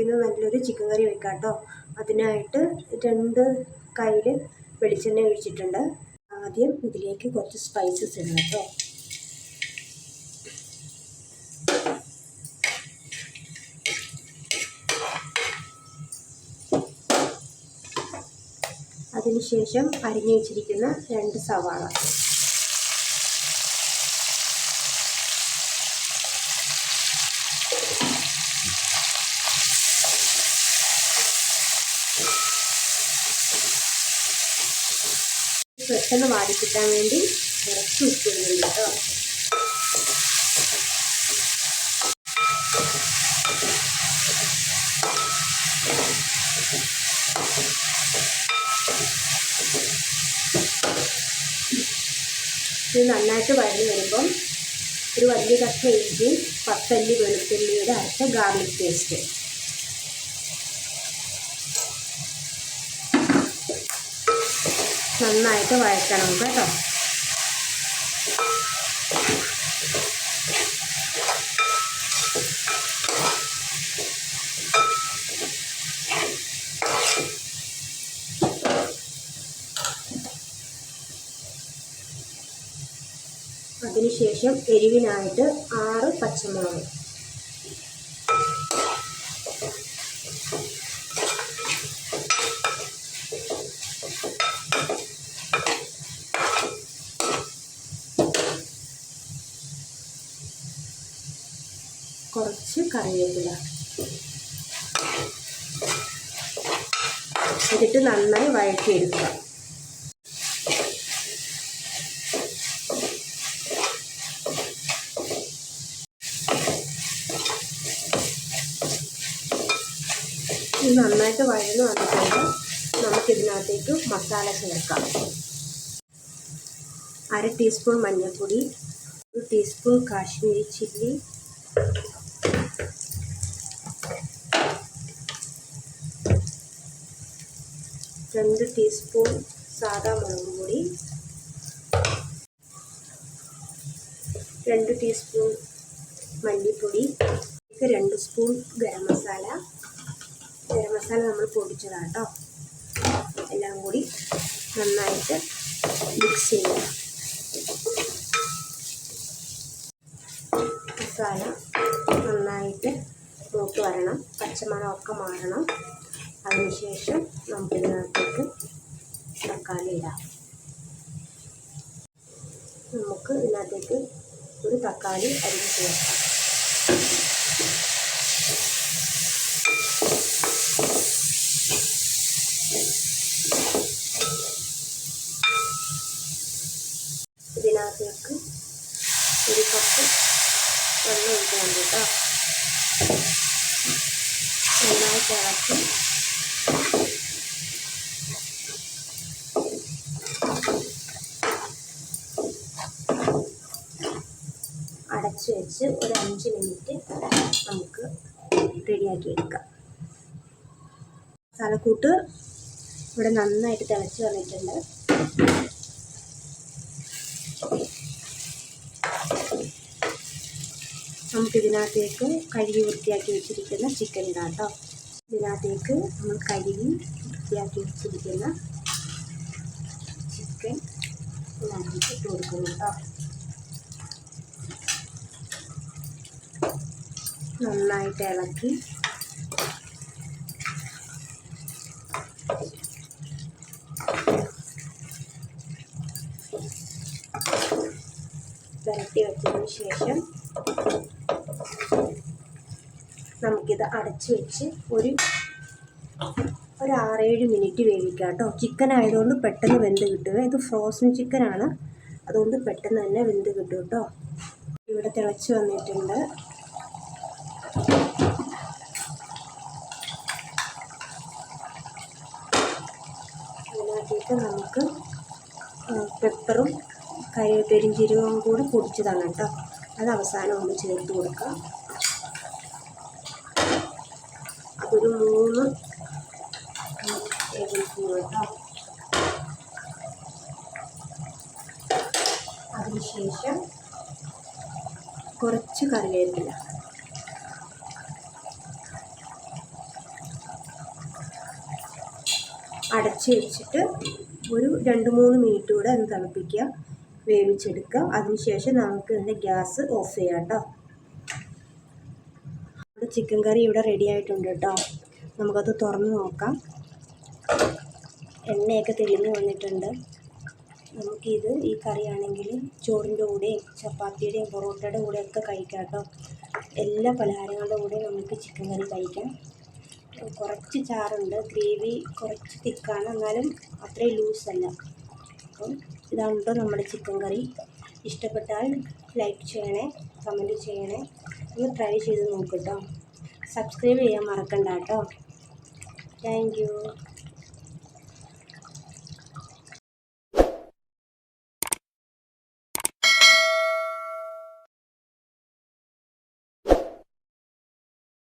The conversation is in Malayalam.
നമുക്കിന്ന് നല്ലൊരു ചിക്കൻ കറി വെക്കാം കേട്ടോ അതിനായിട്ട് രണ്ട് കയ്യിൽ വെളിച്ചെണ്ണ ഒഴിച്ചിട്ടുണ്ട്. ആദ്യം ഇതിലേക്ക് കുറച്ച് സ്പൈസസ് ഇടണം കേട്ടോ അതിനുശേഷം അരിഞ്ഞു വെച്ചിരിക്കുന്ന രണ്ട് സവാള. പെട്ടെന്ന് വാടിക്കിട്ടാൻ വേണ്ടി കുറച്ച് ഉപ്പ് ഇടുന്നുണ്ട് കേട്ടോ. ഇത് നന്നായിട്ട് വഴഞ്ഞു വരുമ്പം ഒരു വലിയ കഷ്ണം ഇഞ്ചിയും പത്തല്ലി വെളുത്തുള്ളിയുടെ അരച്ച ഗാർലിക് പേസ്റ്റ് നന്നായിട്ട് വഴറ്റണം കേട്ടോ. അതിനുശേഷം എരിവിനായിട്ട് ആറ് പച്ചമുളക്. കുറച്ച് കറിവേപ്പില. എന്നിട്ട് നന്നായി വഴറ്റിയെടുക്കുക. ഇത് നന്നായിട്ട് വഴന്ന് വന്നിട്ടുണ്ട്. നമുക്കിതിനകത്തേക്ക് മസാല ചേർക്കാം. അര ടീസ്പൂൺ മഞ്ഞൾപ്പൊടി ഒരു ടീസ്പൂൺ കാശ്മീരി ചില്ലി രണ്ട് ടീസ്പൂൺ സാദാ മുളക് പൊടി. രണ്ട് ടീസ്പൂൺ മല്ലിപ്പൊടി. രണ്ട് സ്പൂൺ ഗരം മസാല. ഗരം മസാല നമ്മൾ പൊടിച്ചതാണ് കേട്ടോ എല്ലാം കൂടി നന്നായിട്ട് മിക്സ് ചെയ്യുക. മസാല നന്നായിട്ട് മൂത്ത് വരണം. പച്ചമണമൊക്കെ മാറണം. അതിനുശേഷം നമുക്കിതിനകത്തേക്ക് തക്കാളി ഇടാം. നമുക്ക് ഇതിനകത്തേക്ക് ഒരു തക്കാളി അരിഞ്ഞ് ചേർക്കാം ഇതിനകത്തേക്ക് ഒരു കപ്പ് വെള്ളം ഒഴിക്കാൻ കേട്ടോ നന്നായി ഇളക്കി അടച്ച് വെച്ച് ഒരു അഞ്ച് മിനിറ്റ് നമുക്ക് റെഡിയാക്കി എടുക്കാം മസാലക്കൂട്ട് ഇവിടെ നന്നായിട്ട് തിളച്ച് വന്നിട്ടുണ്ട്. നമുക്കിതിനകത്തേക്ക് കഴുകി വൃത്തിയാക്കി വെച്ചിരിക്കുന്ന ചിക്കൻ ഇടാം ഇതിനകത്തേക്ക് നമ്മൾ കഴുകി വൃത്തിയാക്കി വെച്ചിരിക്കുന്ന ചിക്കൻ ഇതിനകത്തേക്ക് ഇട്ട് കൊടുക്കുന്നു കേട്ടോ. നന്നായിട്ട് ഇളക്കി. പുരട്ടി വെച്ചതിന് ശേഷം നമുക്കിത് അടച്ച് വെച്ച് ഒരു ഒരു ആറേഴ് മിനിറ്റ് വേവിക്കാം കേട്ടോ. ചിക്കൻ ആയതുകൊണ്ട് പെട്ടെന്ന് വെന്ത് കിട്ടുക ഇത് ഫ്രോസൺ ചിക്കനാണ് അതുകൊണ്ട് പെട്ടെന്ന് തന്നെ വെന്ത് കിട്ടും കേട്ടോ. ഇവിടെ തിളച്ച് വന്നിട്ടുണ്ട്. ജീരകവും കൂടി പൊടിച്ചതാണ് കേട്ടോ. അത് അവസാനം ഒന്ന് ചേർത്ത് കൊടുക്കുക. അതൊരു മൂന്ന് ടേബിൾ സ്പൂൺ കേട്ടോ. അതിനുശേഷം കുറച്ച് കറിവേപ്പില. അടച്ച് വെച്ചിട്ട് ഒരു രണ്ട് മൂന്ന് മിനിറ്റ് കൂടെ അത് തിളപ്പിക്കുക. വേവിച്ചെടുക്കുക അതിനുശേഷം നമുക്ക് ഇതിന്റെ ഗ്യാസ് ഓഫ് ചെയ്യാം കേട്ടോ ചിക്കൻ കറി ഇവിടെ റെഡി ആയിട്ടുണ്ട് കേട്ടോ നമുക്കത് തുറന്ന് നോക്കാം. എണ്ണയൊക്കെ തെളിഞ്ഞ് വന്നിട്ടുണ്ട്. നമുക്കിത് ഈ കറിയാണെങ്കിൽ ചോറിന്റെ കൂടെയും ചപ്പാത്തിയുടെയും പൊറോട്ടയുടെ കൂടെയൊക്കെ കഴിക്കാം കേട്ടോ എല്ലാ പലഹാരങ്ങളുടെ കൂടെ നമുക്ക് ചിക്കൻ കറി കഴിക്കാം. കുറച്ച് ചാറുണ്ട്. ഗ്രേവി കുറച്ച് തിക്കാണ്. എന്നാലും അത്രയും ലൂസല്ല അപ്പം ഇതാണ് കേട്ടോ നമ്മുടെ ചിക്കൻ കറി. ഇഷ്ടപ്പെട്ടാൽ ലൈക്ക് ചെയ്യണേ കമന്റ് ചെയ്യണേ. ഒന്ന് ട്രൈ ചെയ്ത് നോക്കട്ടോ സബ്സ്ക്രൈബ് ചെയ്യാൻ മറക്കണ്ട കേട്ടോ. താങ്ക്